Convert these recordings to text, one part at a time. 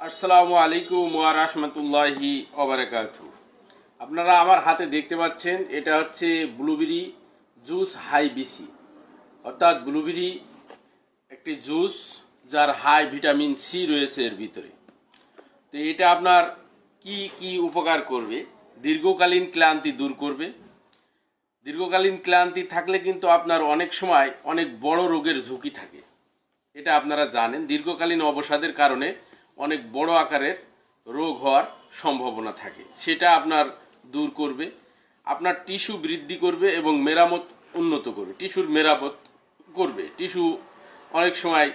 আসসালামু আলাইকুম ওয়া রাহমাতুল্লাহি ওয়া বারাকাতুহু। আপনারা আমার হাতে দেখতে পাচ্ছেন, এটা হচ্ছে ব্লুবেরি জুস হাই বিসি। অর্থাৎ ব্লুবেরি একটি জুস যার হাই ভিটামিন সি রয়েছে এর ভিতরে। তো এটা আপনার কি কি উপকার করবে? দীর্ঘকালীন ক্লান্তি দূর করবে। দীর্ঘকালীন ক্লান্তি থাকলে কিন্তু আপনার অনেক সময় অনেক বড় রোগের ঝুঁকি থাকে। এটা আপনারা জানেন। দীর্ঘকালীন অবসাদের কারণে অনেক বড় আকারের রোগ হওয়ার সম্ভাবনা থাকে। সেটা আপনার দূর করবে, আপনার টিস্যু বৃদ্ধি করবে এবং মেরামত উন্নত করবে। টিস্যুর মেরামত করবে। টিস্যু অনেক সময়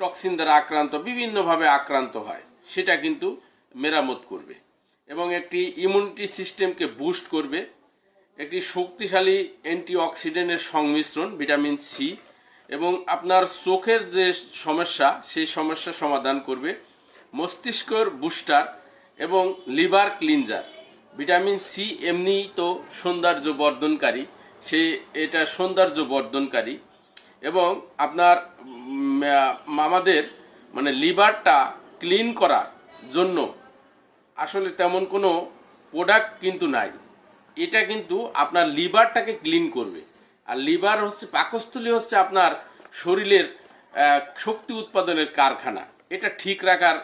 টক্সিন দ্বারা আক্রান্ত, বিভিন্নভাবে আক্রান্ত হয়। সেটা কিন্তু মেরামত করবে এবং একটি ইমিউনিটি সিস্টেমকে বুস্ট করবে। একটি শক্তিশালী অ্যান্টিঅক্সিডেন্টের সংমিশ্রণ, ভিটামিন সি, এবং আপনার চোখের যে সমস্যা, সেই সমস্যা সমাধান করবে। মস্তিষ্কর বুস্টার এবং লিভার ক্লিনজার। ভিটামিন সি এমনিই তো সৌন্দর্য বর্ধনকারী, সে এটা সৌন্দর্য বর্ধনকারী এবং আপনার আমাদের মানে লিভারটা ক্লিন করার জন্য আসলে তেমন কোনো প্রোডাক্ট কিন্তু নাই। এটা কিন্তু আপনার লিভারটাকে ক্লিন করবে। আর লিভার হচ্ছে, পাকস্থলী হচ্ছে আপনার শরীরের শক্তি উৎপাদনের কারখানা। এটা ঠিক রাখার